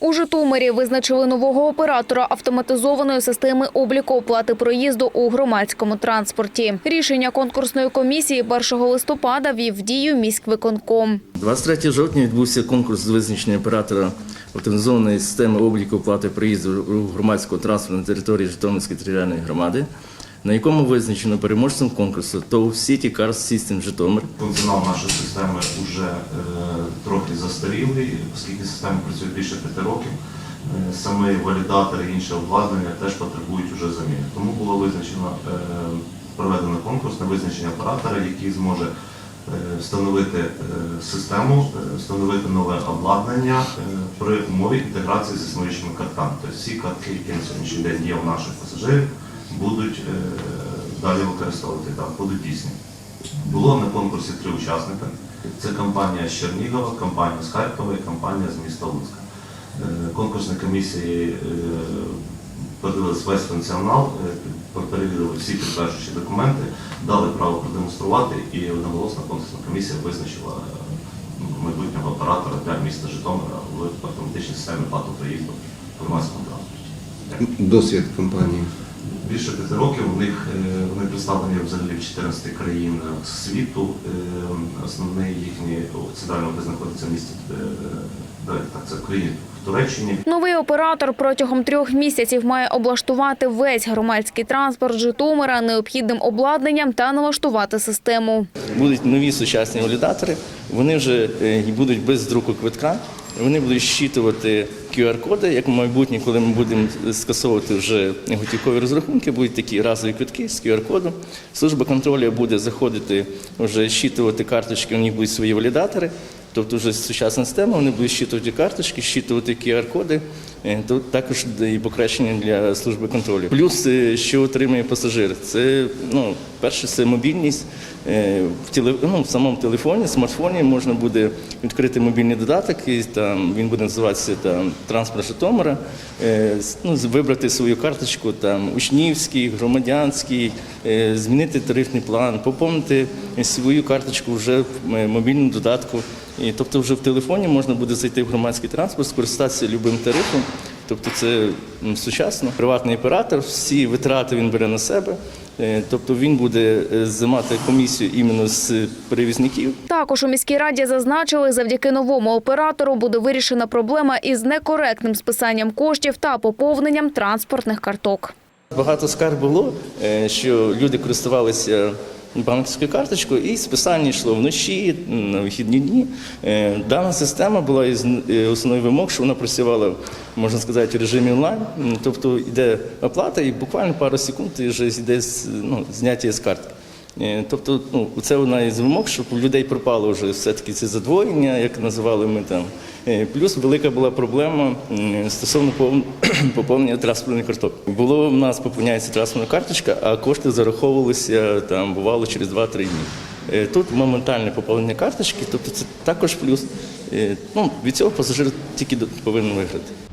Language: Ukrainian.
У Житомирі визначили нового оператора автоматизованої системи обліку оплати проїзду у громадському транспорті. Рішення конкурсної комісії 1 листопада вів в дію міськвиконком. 23 жовтня відбувся конкурс з визначення оператора автоматизованої системи обліку оплати проїзду у громадського транспорту на території Житомирської територіальної громади, на якому визначено переможцем конкурсу ТОВ City Cars System Житомир. Функціонал нашої системи вже е, трохи застарілий, оскільки система працює більше п'яти років. Е, Саме валідатори і інше обладнання теж потребують уже заміни. Тому було визначено е, проведено конкурс на визначення оператора, який зможе е, встановити е, систему, е, встановити нове обладнання при умові інтеграції з існуючими картками. Тобто всі картки, які на сьогоднішній день є у наших пасажирів, будуть е, далі використовувати так, будуть дійсні. Було на конкурсі три учасника. Це компанія з Чернігова, компанія з Харкова і компанія з міста Луцька. Е, Конкурсні комісії е, подивилися весь функціонал, перевірили всі підтверджуючі документи, дали право продемонструвати і одноголосно конкурсна комісія визначила майбутнього оператора для міста Житомира в автоматичній системі плату проїзду громадському транспорті. Досвід компанії. Більше п'яти років у них е, вони представлені взагалі в 14 країнах світу. Е, Основний їхній о, центральний знаходиться в місті е, так, це в країні Туреччині. Новий оператор протягом трьох місяців має облаштувати весь громадський транспорт Житомира необхідним обладнанням та налаштувати систему. Будуть нові сучасні валідатори, вони вже будуть без друку квитка. Вони будуть щитувати QR-коди, як в майбутнє, коли ми будемо скасовувати вже готівкові розрахунки, будуть такі разові квитки з QR-кодом. Служба контролю буде заходити, вже щитувати карточки, у них будуть свої валідатори. Тобто вже сучасна система, вони будуть щитувати карточки, щитувати QR-коди. Е, Тут також і покращення для служби контролю. Плюс, е, що отримує пасажир, це ну, перше, це мобільність. Е, В, теле, ну, в самому телефоні, смартфоні можна буде відкрити мобільний додаток, і там він буде називатися там, транспорт Житомира, ну, вибрати свою карточку, там, учнівський, громадянський, змінити тарифний план, поповнити свою карточку вже в мобільному додатку. І, тобто вже в телефоні можна буде зайти в громадський транспорт, скористатися любим тарифом. Тобто це сучасно. Приватний оператор, всі витрати він бере на себе. Е, Тобто він буде е, займати комісію іменно з перевізників. Також у міській раді зазначили, завдяки новому оператору буде вирішена проблема із некоректним списанням коштів та поповненням транспортних карток. Багато скарг було, е, що люди користувалися банківською карточкою і списання йшло вночі, на вихідні дні. Е, Дана система була із е, основних вимог, що вона працювала, можна сказати, в режимі онлайн. Тобто йде оплата і буквально пару секунд і вже йде ну, зняття з картки. Е, Тобто, ну, це одна із вимог, щоб у людей пропало вже все-таки це задвоєння, як називали ми там. Е, Плюс велика була проблема стосовно поповнення транспортних карток. Було в нас поповняється транспортна карточка, а кошти зараховувалися там, бувало через 2-3 дні. Е, Тут моментальне поповнення карточки, тобто це також плюс. Ну, від цього пасажир тільки повинен виграти.